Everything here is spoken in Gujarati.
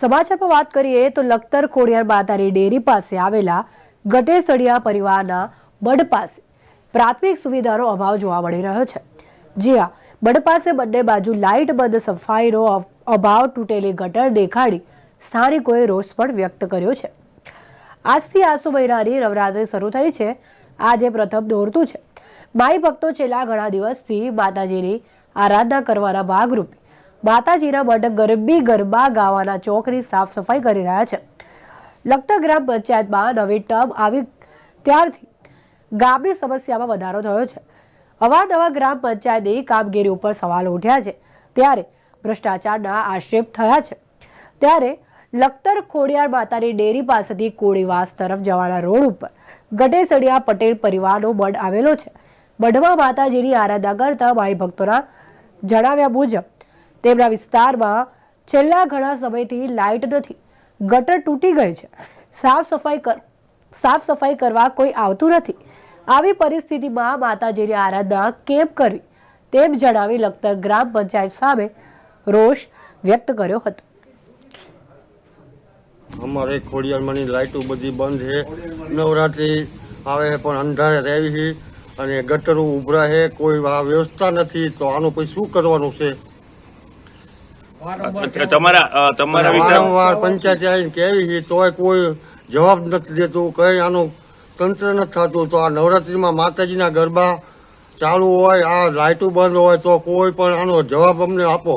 સમાચારમાં વાત કરીએ તો લખતર ખોડિયાર માતાની ડેરી પાસે આવેલા ગટેસડિયા પરિવારના બડ પાસે પ્રાથમિક સુવિધાનો અભાવ જોવા મળી રહ્યો છે. જ્યાં બડ પાસે બંને બાજુ લાઇટ બંધ સફાઈનો અભાવ તૂટેલી ગટર દેખાડી સ્થાનિકોએ રોષ પણ વ્યક્ત કર્યો છે. આજથી આસો મહિનાની નવરાત્રી શરૂ થઈ છે. આજે પ્રથમ દોરતું છે. માઈ ભક્તો છેલ્લા ઘણા દિવસથી માતાજીની આરાધના કરવાના ભાગરૂપે માતાજીના મઢ ગરબી ગરબા ગાવાના ચોકની સાફ સફાઈ કરી રહ્યા છે. લખતર ગ્રામ પંચાયતમાં નવી ટર્મ આવી ત્યારથી ગામની સમસ્યામાં વધારો થયો છે. અવારનવાર ગ્રામ પંચાયતની કામગીરી ઉપર સવાલ ઉઠ્યા છે. ત્યારે ભ્રષ્ટાચારના આક્ષેપ થયા છે. ત્યારે લખતર ખોડિયાર માતાની ડેરી પાસેથી કોળીવાસ તરફ જવાના રોડ ઉપર ગટેસડિયા પટેલ પરિવારનો મઢ આવેલો છે. મઢમાં માતાજીની આરાધના કરતા માઈ ભક્તોના જણાવ્યા મુજબ તેમના વિસ્તારમાં છેલ્લા ઘણા સમયથી લાઇટ નથી. ગટર તૂટી ગઈ છે. સાફ સફાઈ કર, સાફ સફાઈ કરવા કોઈ આવતું નથી. આવી પરિસ્થિતિમાં માતાજીની આરાધના કેમ કરવી? તેમ જણાવી લખતર ગ્રામ પંચાયત સામે રોષ વ્યક્ત કર્યો હતો. અમારે ખોડિયારમાંની લાઇટો બધી બંધ છે. નવરાત્રી આવે છે પણ અંધારે રહેવી છે અને ગટરો ઉભરા છે. કોઈ વ્યવસ્થા નથી. તો આનું પછી શું કરવાનું છે? તમારા તમારા વારંવાર પંચાયતે આવીને કેવી છે તોય કોઈ જવાબ નથી દેતું કઈ આનું તંત્ર નથી થતું. તો આ નવરાત્રીમાં માતાજીના ગરબા ચાલુ હોય આ લાઇટો બંધ હોય તો કોઈ પણ આનો જવાબ અમને આપો.